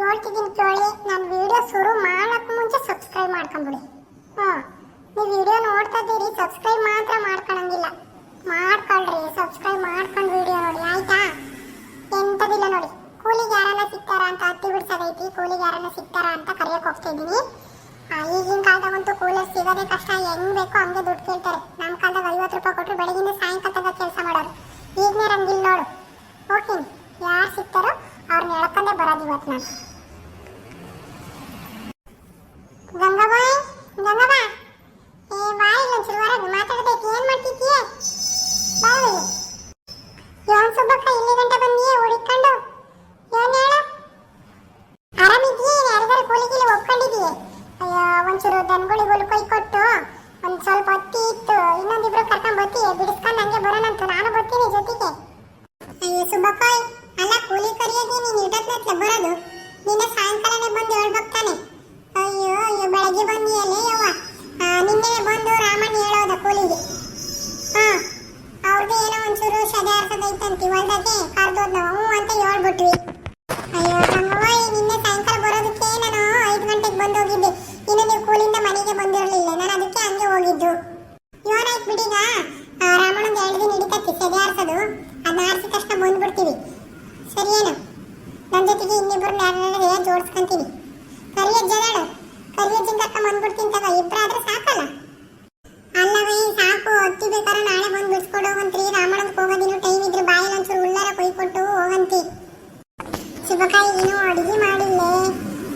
ಹೇಳ್ತಿದ್ದೀನಿ ಕೇಳಿ ನಾನು ವಿಡಿಯೋ ಶುರು ಮಾಡೋಕ್ಕೆ ಮುಂಚೆ ಸಬ್ಸ್ಕ್ರೈಬ್ ಮಾಡ್ಕೊಂಬಿಡಿ. ಹಾಂ, ನೀವು ವಿಡಿಯೋ ನೋಡ್ತಾ ಇದ್ದೀರಿ ಸಬ್ಸ್ಕ್ರೈಬ್ ಮಾತ್ರ ಮಾಡ್ಕೊಳಂಗಿಲ್ಲ. ಮಾಡ್ಕೊಳ್ರಿ ಸಬ್ಸ್ಕ್ರೈಬ್ ಮಾಡ್ಕೊಂಡು ವಿಡಿಯೋ ನೋಡಿ, ಆಯ್ತಾ? ಎಂಥದಿಲ್ಲ ನೋಡಿ. ಕೂಲಿಗೆ ಯಾರನ್ನ ಅಂತ ಹತ್ತಿ ಬಿಡ್ಸೋದೈತಿ, ಕೂಲಿಗೆ ಯಾರನ್ನ ಸಿಗ್ತಾರ ಅಂತ ಕರೆಯೋಕೆ ಹೋಗ್ತಾ ಇದ್ದೀನಿ. ಈಗಿನ ಕಾಲದಾಗಂತೂ ಕೂಲರ್ ಸಿಗೋದೇ ಕಷ್ಟ, ಹೆಂಗ್ ಬೇಕೋ ಹಂಗೆ ದುಡ್ಡು ಕೇಳ್ತಾರೆ. ನಮ್ಮ ಕಾಲದಾಗ ಐವತ್ತು ರೂಪಾಯಿ ಕೊಟ್ಟರು ಬೆಳಗಿನ ಸಾಯಂಕಾಲ ತನಕ ಕೆಲಸ ಮಾಡೋರು ಈಗನೇ ರಂಗಿಲ್ಲ ನೋಡು ಹೋಗ್ತೀನಿ ಯಾರು ಸಿಗ್ತಾರೋ ಅವ್ರನ್ನ ಎಳ್ಕೊಂಡೇ ಬರೋದು ಇವತ್ತು ನಾನು ಗಂಗಾಬಾಯ್ ಗಂಗಾಬಾ ಏ ಬಾಯ್ ಒಂಚೂರು ಹೊರಗೆ ಮಾತಾಡ್ಬೇಕು ಏನ್ ಮಾಡ್ತಿದ್ದೀಯ ಬಾಯ್ ಇವನ್ ಸುಬ್ಬಕ್ಕ ಇಲ್ಲಿ ಗಂಟೆ ಬಂದಿಯೇ? ಓಡಿಕೊಂಡು. ಏನ್ ಹೇಳು? ಎರಡು ಯಾರಿಗಾರು ಕೂಲಿಗಿಲಿ ಒಪ್ಕೊಂಡಿದ್ಯೆ ಅಯ್ಯೋ, ಒಂಚೂರು ದನಗಳಿಗಳು ಕೈ ಕೊಟ್ಟು ಒಂದ್ ಸ್ವಲ್ಪ ಹೊತ್ತಿ ಇತ್ತು ಇನ್ನೊಂದಿಬ್ರು ಕರ್ಕೊಂಡ್ ಬತ್ತಿ ಬಿಡಿಸ್ಕೊಂಡು ಹಂಗೆ ಬರೋಣಂತ ನಾನು ಬರ್ತೀನಿ ಜೊತೆಗೆ. ಅಯ್ಯೋ ಸುಬ್ಬಕ್ಕ ಅಲ್ಲ, ಕೂಲಿ ಕರಿಯೋದಿ ನೀನ್ ಇಡತ್ನತ್ಲೆ ಬರೋದು? ಬಿಡೀಗ ರಾಮಣ್ಣಂದು ಎರಡು ದಿನ ಹಿಡಿತೈತಿ ಸೆದೆ ಆಡ್ಸೋದು ಅದನ್ನ ಆರಿಸಿದ ತಕ್ಷಣ ಬಂದ್ಬಿಡ್ತೀವಿ. ಸರಿಯೇನು? ನನ್ನ ಜೊತೆಗೆ ಇನ್ನಿಬ್ಬರು ಯಾರು ಜೋಡಿಸ್ಕೊಂತೀನಿ ಕರಿಯ ಕರಿಯಜ್ಜನ್ ಕರ್ಕೊಂಡ್ ಬಂದ್ಬಿಡ್ತೀನಿ ತಗೋ ಇಬ್ಬರಾದ್ರೆ ಸಾಕಲ್ಲ. ಅಲ್ಲವೇ, ಸಾಕು ಬೇಕಾದ್ರೆ ನಾಳೆ ಬಂದು ಬಿಡಿಸ್ಕೊಡು ಹೋಗಂತ್ರಿ. ರಾಮಣ್ಣಂಗೆ ಹೋಗೋದಿನ್ನು ಟೈಮ್ ಇದ್ರೆ ಬಾಯಲ್ಲಿ ಒಂಚೂರು ಉಳ್ಳಾರ ಕೊಯ್ಕೊಟ್ಟು ಹೋಗಂತಿ. ಶಿವಕಾಯಿ ಏನು ಅಡುಗೆ ಮಾಡಿಲ್ಲೇ.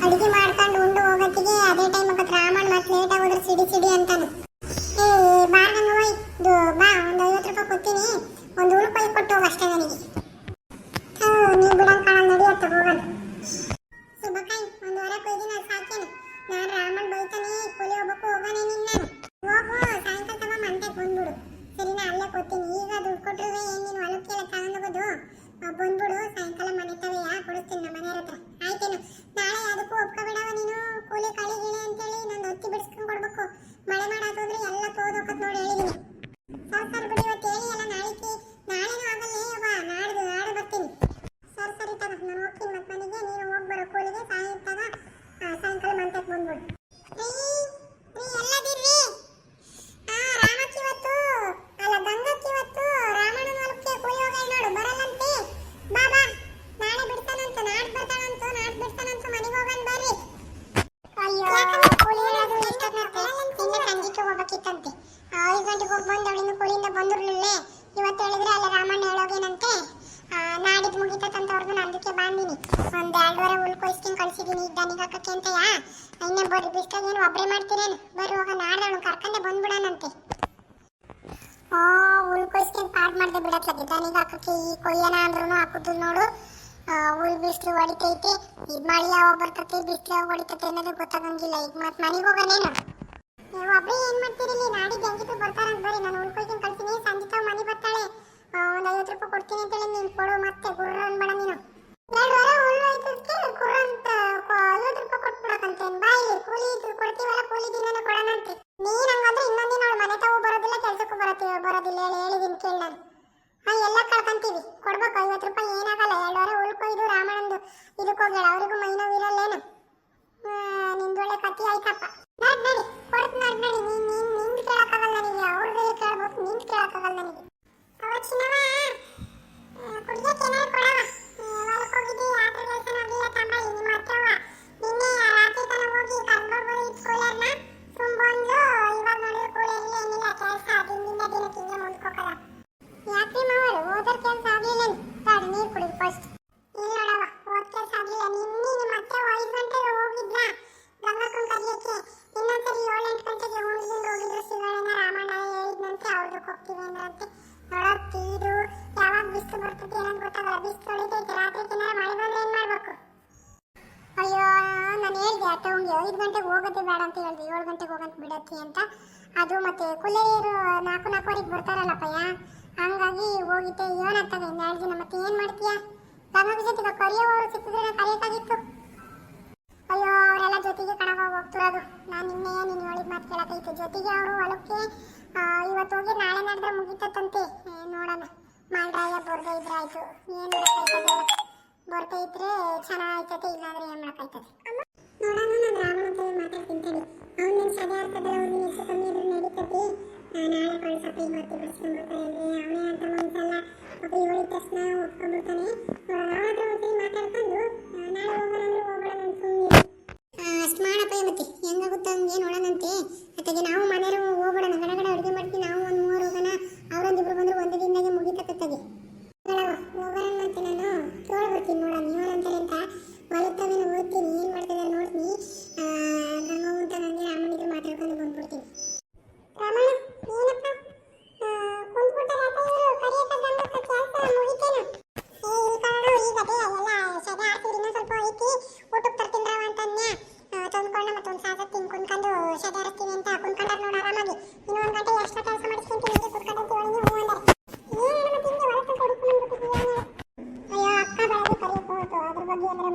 ಅಡುಗೆ ಮಾಡ್ಕೊಂಡು ಉಂಡು ಹೋಗತ್ತಿಗೆ, ಅದೇ ಟೈಮ್ ಆಗತ್ತೆ ರಾಮಣ್ಣ ಮತ್ತೆ ಲೇಟ್ ಆಗೋದ್ರೆ ಸಿಡಿ ಸಿಡಿ ಅಂತಾನೆ ಏ ಬಾ ನಂಗೆ ಹೋಯ್ ಇದು ಬಾ ಒಂದು ಐವತ್ತು ರೂಪಾಯಿ ಕೊಡ್ತೀನಿ ಒಂದು ಉಳ್ಕೊಯ್ ಕೊಟ್ಟು ಹೋಗು ಅಷ್ಟೇ ನನಗೆ ಥೂ, ನೀ ಬಿಡಂಗ್ ಕಾಣಲ್ಲ ನಡಿಯತ್ತ ಹೋಗೋಣ ಸುಬ್ಬಕಾಯಿ ಒಂದು ವಾರ ಕೊಯ್ದಿನ ಸಾಕೇನು ನಾನು ರಾಮಣ್ಣ ಬೈತಾನೆ ಕೂಲಿ ಹೋಗ್ಬೇಕು ಹೋಗೋಣ ನಿನ್ನ ಹೋಗು ಸಾಯಂಕಾಲ ತಗ ಮಂಟೆಗೆ ಬಂದ್ಬಿಡು ಸರಿನಾ ಅಲ್ಲೇ ಕೊಡ್ತೀನಿ ಈಗ ದುಡ್ಡು ಕೊಟ್ಟರು ಏನ್ ನೀನು ಹೊಲಕ್ಕೆ ಎಲ್ಲ ತಗೊಂಡೋಗೋದು ಆ, ಬಂದ್ಬಿಡು ಸಾಯಂಕಾಲ ಮನೆ ತವೆಯಾ ಕೊಡಿಸ್ತೀನಿ ನಮ್ಮ ಮನೆಯವ್ರ ಹತ್ರ ಆಯ್ತೇನು ನಾಳೆ ಅದಕ್ಕೂ ಒಪ್ಕೊಬೇಡವ ನೀನು ಕೂಲಿ ಕಳಿ ಗಿಳಿ ಅಂತೇಳಿ ನಂದು ಹತ್ತಿ ಬಿಡಿಸ್ಕೊಂಡು ಕೊಡ್ಬೇಕು ಮಳೆ ಮಾಡಾಕೋದ್ರೆ ಎಲ್ಲ ತೋದೋಕತ್ ನೋಡಿ ಹೇಳಿದೀನಿ ಸರ್ ಸರ್ ಬಿಡಿ ಇವತ್ತು ಹೇಳಿ ಎಲ್ಲ ನಾಳೆಗೆ ನಾಳೆನೂ ಆಗಲ್ಲ ಯವ್ವ ನಾಡ್ದು ನಾಳೆ ಬರ್ತೀನಿ ಸರಿ ಸರಿ ತಗ ನಾನು ಹೋಗ್ತೀನಿ ಮತ್ತೆ ಮನೆಗೆ ನೀನು ಹೋಗ್ಬೇಡ ಕೂಲಿಗೆ ಸಾಯಂಕಾಲ ಆ, ಸಾಯಂಕಾಲ ಮಂಟಕ್ಕೆ ಬಂದ್ಬಿಡು ರೀ, ರೀ, ಎಲ್ಲದಿರ್ರಿ? ಆ, ರಾಮಕ್ಕಿ ಇವತ್ತು ಅಲ್ಲ ಗಂಗಕ್ಕಿ ಇವತ್ತು ರಾಮಣ್ಣನ ಹೊಲಕ್ಕೆ ಕೂಲಿ ಹೋಗಲ್ಲ ನೋಡು ಬರಲ್ಲಂತೆ ಬಾ ಬಾ ನಾಳೆ ಬಿಡ್ತಾನಂತ ನಾಡ್ ಬರ್ತಾನಂತ ನಾಡ್ ಬಿಡ್ತಾನಂತ ಮನೆಗೆ ಹೋಗೋಣ ಬರ್ರಿ ಅಯ್ಯೋ ಕೂಲಿ ಹೇಳೋದು ಎಷ್ಟೊತ್ತಂತೆ ನಿನ್ನೆ ಸಂಜೆಗೆ ಹೋಗ್ಬೇಕಿತ್ತಂತೆ ಆ, ಐದು ಗಂಟೆಗೆ ಹೋಗಿ ಬಂದು ಅವಳಿಂದ ಕೂಲಿಯಿಂದ ಬಂದಿರ್ಲಿಲ್ಲ ಇವತ್ತು ಹೇಳಿದ್ರೆ ಅಲ್ಲ ರಾಮಣ್ಣ ಹೇಳೋಗೇನಂತೆ ಆ, ನಾಡಿದ್ದು ಮುಗಿತಂತ ಅವ್ರದ್ದು ನಾನು ಅದಕ್ಕೆ ಬಂದಿನಿ ಒಂದ್ ಎರಡುವರೆ ಹುಲ್ ಈಗ ದನಿಗೆ ಹಾಕಕ್ಕೆ ಅಂತಯಾ? ಇನ್ನೇ ಬರ್ರಿ ಬಿಸ್ಲಾಗ ಏನು ಒಬ್ಬರೇ ಮಾಡ್ತೀರೇನು? ಬರ್ರಿ ಹೋಗ ನಾಡ್ದವನು ಕರ್ಕೊಂಡೆ ಬಂದ್ಬಿಡೋಣಂತೆ ಹುಲ್ ಪಾಟ್ ಪಾಡ್ ಮಾಡ್ದೆ ದಾನಿಗೆ ದನಿಗೆ ಹಾಕಕ್ಕೆ, ಈ ಕೊಯ್ಯನ ಅಂದ್ರೂ ಹಾಕುದು ನೋಡು. ಹುಲ್ ಬಿಸಿಲು ಹೊಡಿತೈತೆ, ಇದು ಮಳೆ ಯಾವಾಗ ಬರ್ತೈತೆ, ಬಿಸಿಲು ಹೊಡಿತೈತೆ ಅನ್ನೋದು ಗೊತ್ತಾಗಂಗಿಲ್ಲ. ಈಗ ಮತ್ತೆ ಮನೆಗೆ ಹೋಗೋಣೇನು ನೀವು ಒಬ್ಬರೇ ಏನು ಮಾಡ್ತೀರಿ ಇಲ್ಲಿ? ನಾಡಿದ್ದು ಹೆಂಗಿದ್ರು ಬರ್ತಾರಂತ ಬರ್ರಿ. ನಾನು ಉಳ್ಕೊಯ್ತೀನಿ ಕಳ್ತೀನಿ ಸಂಜೆ ತಾವ್ ಮನೆ ಬರ್ತಾಳೆ. ಒಂದು ಐವತ್ತು ರೂಪಾಯಿ ಕೊಡ್ತೀನಿ ಅಂತೇಳಿ ನೀನು ಕೊಡು ಮತ್ತೆ. ಗುರ್ರ ಅನ್ಬೇಡ ನೀನು. ಎರಡು ವಾರ ಅಂತ ಕೊ- ಐವತ್ತು ರೂಪಾಯಿ ಕೊಟ್ಬಿಡಕಂತೇನು ಬಾ ಇಲ್ಲಿ ಕೂಲಿ ಕೊಡ್ತೀವಲ್ಲ ಕೂಲಿ ದಿನನೂ ಕೊಡೋಣ ನೀನು ಹಂಗಂದ್ರೆ ಇನ್ನೊಂದಿನ ಅವಳು ಮನೆ ತಾವು ಬರೋದಿಲ್ಲ, ಕೆಲ್ಸಕ್ಕೂ ಬರೋದಿಲ್ಲ, ಹೇಳಿ ಹೇಳಿದೀನಿ ಕೇಳಿ ನಾನು. ಬಿಸಿಲು ಬರ್ತದೆ ಏನಂತ ಗೊತ್ತಾಗಲ್ಲ. ಬಿಸಿಲು ಹೊಡಿತೈತೆ ರಾತ್ರಿ ಏನಾರ ಮಳೆ ಬಂದ್ರೆ ಏನ್ ಮಾಡ್ಬೇಕು? ಅಯ್ಯೋ, ನಾನು ಹೇಳಿದೆ ಆ ಟೌನ್ಗೆ ಐದು ಗಂಟೆಗೆ ಹೋಗೋದೇ ಬೇಡ ಅಂತ ಹೇಳ್ದೆ. ಏಳು ಗಂಟೆಗೆ ಹೋಗಂತ ಬಿಡತ್ತಿ ಅಂತ. ಅದು ಮತ್ತೆ ಕುಲೇರು ನಾಲ್ಕು, ನಾಲ್ಕುವರೆಗೆ ಬರ್ತಾರಲ್ಲಪ್ಪಯ್ಯ? ಹಂಗಾಗಿ ಹೋಗಿದ್ದೆ. ಇನ್ನು ಎರಡು ದಿನ ಮತ್ತೆ ಏನು ಮಾಡ್ತೀಯಾ? ಗಂಗದ ಜೊತೆಗೆ ಕರಿಯೋವರು ಸಿಕ್ಕಿದ್ರೆ ನಾನು ಕರೆಯೋಕ್ಕಾಗಿತ್ತು ಅಯ್ಯೋ, ಅವರೆಲ್ಲ ಜೊತೆಗೆ ಕಣವ ಹೋಗ್ತಿರೋದು. ನಾನು ನಿನ್ನೆ ನೀನು ಹೇಳಿದ ಮಾತು ಕೇಳಕೈತೆ ಜೊತೆಗೆ ಅವರು ಹೊಲಕ್ಕೆ ಇವತ್ತು ಹೋಗಿ ನಾಳೆ ನಡೆದ್ರೆ ಮುಗಿತತ್ತಂತೆ. ನೋಡೋಣ. ಮಾಲ್ಡಾಯ ಬೊರ್ದೆ ಇದ್ರೆ ಆಯ್ತು. ಏನು ಮಾಡೋಕ್ಕಾಯ್ತದೆ ಬೊರ್ದೆ ಇದ್ರೆ ಚೆನ್ನಾಗಾಯ್ತದೆ ಇಲ್ಲಾಂದ್ರೆ ಏನು ಮಾಡೋಕ್ಕಾಯ್ತದೆ ನೋಡೋಣ, ನಾನು ರಾವಣ ಹತ್ರ ಮಾತಾಡ್ತೀನಿ ಅವ್ನು ನಿನ್ನ ಸದೆ ಆಗ್ತದಲ್ಲ ಅವ್ನು ನಿನ್ನ ಕಮ್ಮಿ ಇದ್ರೆ ನಡೀತದೆ. ನಾಳೆ ಕಳ್ಸಪ್ಪ ಇವತ್ತು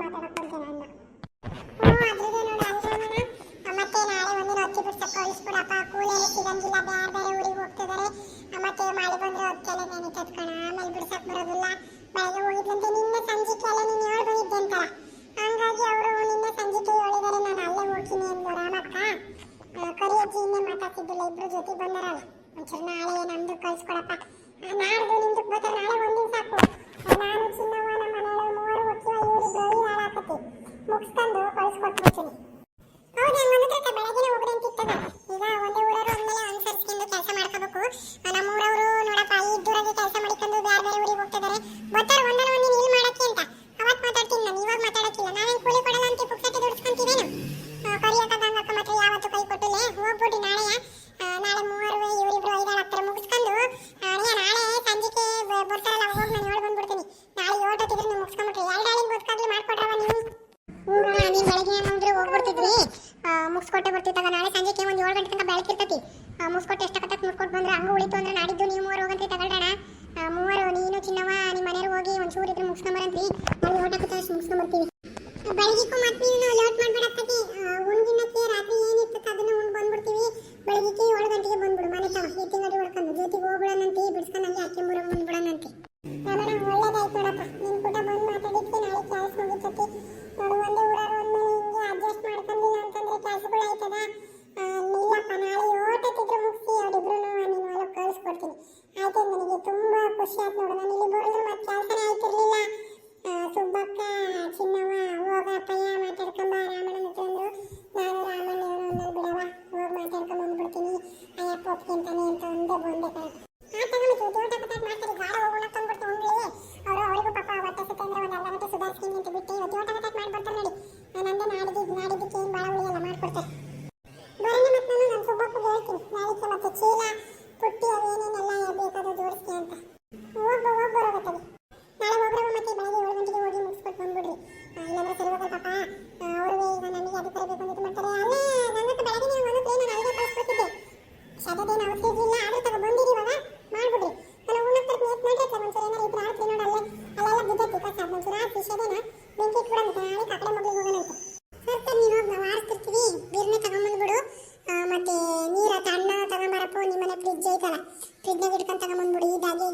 ಮಾತಾಡಕ್ ನೋಡಿ ಮತ್ತೆ ನಾಳೆ ಒಂದಿನ ಅಕ್ಕಿ ಬಿಡ್ಸಕ್ಕೆ ಕಳಿಸ್ಬಿಡಪ್ಪ ಕೂಲೆಲ್ಲ ಸಿಗಂಗಿಲ್ಲ ಬೇರೆ ಬೇರೆ ಊರಿಗೆ ಹೋಗ್ತಿದ್ದಾರೆ ಮತ್ತೆ ಮಾಡಿ ಬಂದ್ರೆ ಅದಕ್ಕೆಲ್ಲ ಕಣ ಆಮೇಲೆ ಬಿಡ್ಸಕ್ಕೆ ಬರೋದಿಲ್ಲ ಬೆಳಗ್ಗೆ ಹೋಗಿದ್ಲಂತೆ ನಿನ್ನೆ ಸಂಜಿಕೆಲ್ಲ ನೀನು ಹೇಳಿ ಬಂದಿದ್ದೆ ಅಂತಲ್ಲ ಹಂಗಾಗಿ ಅವರು ನಿನ್ನೆ ಸಂಜಿಕೆ ಹೇಳಿದಾರೆ ನಾನು ಅಲ್ಲೇ ಹೋಗ್ತೀನಿ ಅಂದ್ರು ರಾಮಕ್ಕ ಕರಿಯಜ್ಜಿ ಇನ್ನೇ ಮಾತಾಡ್ತಿದ್ದಿಲ್ಲ ಇಬ್ರು ಜೊತೆ ಬಂದರಲ್ಲ ಒಂಚೂರು ನಾಳೆ ನಮ್ದು ಕಳಿಸ್ಕೊಡಪ್ಪ ನಾಡ್ದು ನಿಮ್ದು ಬರ್ತಾರೆ ನಾಳೆ ಒಂದಿನ ಮುಗಿಸ್ಕೊಂಡು ಕಳಿಸ್ಕೊಟ್ಬಿಡ್ತೀನಿ ಮುಗಿಸ್ಕೊಟ್ವಿ ಮುಗಿಸ್ಕೊಟ್ಟೆ ಬರ್ತೀವಿ ನಾಳೆ ಸಂಜೆಗೆ ಒಂದು ಏಳು ಗಂಟೆ ತನಕ ಬೆಳಕಿರ್ತತಿ. ಎಷ್ಟು ಎಷ್ಟಾಗತ್ತೆ ಮುಗಿಸ್ಕೊಟ್ಟು ಬಂದ್ರೆ ಹಂಗೆ ಉಳಿತು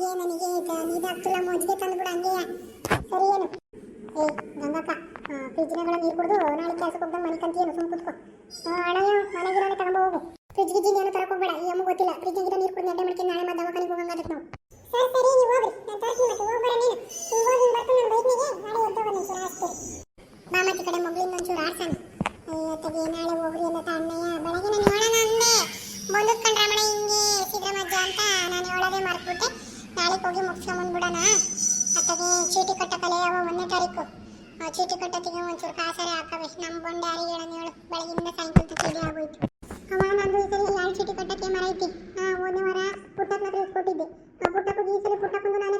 ಅದಕ್ಕೆ ನನಗೆ ನೀದಾಗ್ತಿಲ್ಲ ಮೋಜಿಗೆ ತಂದ್ಬಿಡ ಹಂಗೆಯ ಸರಿ ಏನು? ಏ ಗಂಗಪ್ಪ ಫ್ರಿಜ್ನಗಳ ನೀರು ಕುಡಿದು ನಾಳೆ ಕೆಲಸಕ್ಕೆ ಹೋಗ್ದಂಗೆ ಮನೆ ಕಂತೀಯನು ಸುಮ್ಮ ಕುತ್ಕೋ. ಅಣಯ್ಯ ಮನೆಗಿರೋನೆ ತಗೊಂಡು ಹೋಗು. ಫ್ರಿಜ್ ಗಿಜ್ ಏನು ತರಕ್ಕೆ ಹೋಗಬೇಡ. ಯಮ್ಮ ಗೊತ್ತಿಲ್ಲ. ಫ್ರಿಜ್ ಫ್ರಿಜ್ನಾಗಿರೋ ನೀರು ಕುಡಿದು ಅಡ್ಡೆ ಮಾಡ್ಕೊಂಡು ನಾಳೆ ಮತ್ತೆ ದವಾಖಾನೆಗೆ ಹೋಗಂಗೆ ಅದಕ್ಕೆ ನಾವು ಸರ್, ಸರಿ, ನೀವು ಹೋಗ್ರಿ. ನಾನು ತೋರಿಸ್ತೀನಿ ಮತ್ತೆ ಹೋಗ್ಬರ ನೀನು ನೀವು ಹೋಗಿ ಬರ್ತೀನಿ ನನ್ನ ಬೈಕ್ನಿಗೆ. ನಾಳೆ ಎದ್ದೋಗೋಣ ಸರ್ ಅಷ್ಟೇ 顧客の悩み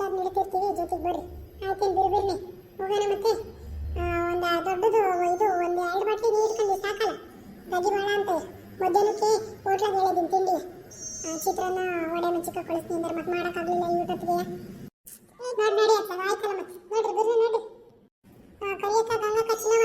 ಗೊತ್ತಾಯ್ತದೆ ಬರ್ರಿ. ಆಯ್ತೇನು ಬಿರ್ಬಿರ್ನಿ ಹೋಗೋಣ ಮತ್ತೆ. ಒಂದು ದೊಡ್ಡದು ಇದು ಒಂದು ಎರಡು ಬಾಟ್ಲಿ ನೀರು ಇಟ್ಕೊಂಡು ಸಾಕಲ್ಲ? ಗಜಿ ಬೇಡ ಅಂತ. ಮಧ್ಯಾಹ್ನಕ್ಕೆ ಹೋಟ್ಲಾಗ ಹೇಳಿದ್ದೀನಿ ತಿಂಡಿ. ಆ, ಚಿತ್ರಾನ್ನ ವಡೆ ಮೆಚ್ಚಿಕ ಕಳಿಸ್ತೀನಿ ಅಂದ್ರೆ ಮತ್ತೆ ಮಾಡೋಕ್ಕಾಗಲಿಲ್ಲ ಯೂಟ್ಯೂಬ್ಗೆ ನೋಡಿ ನೋಡಿ ಅಂತ ಆಯ್ತಲ್ಲ ಮತ್ತೆ. ನೋಡ್ರಿ ಬರ್ರಿ ಕಲಿಯಕ್ಕ ಗಂಗಾ ಕಚ್ಚಿನವ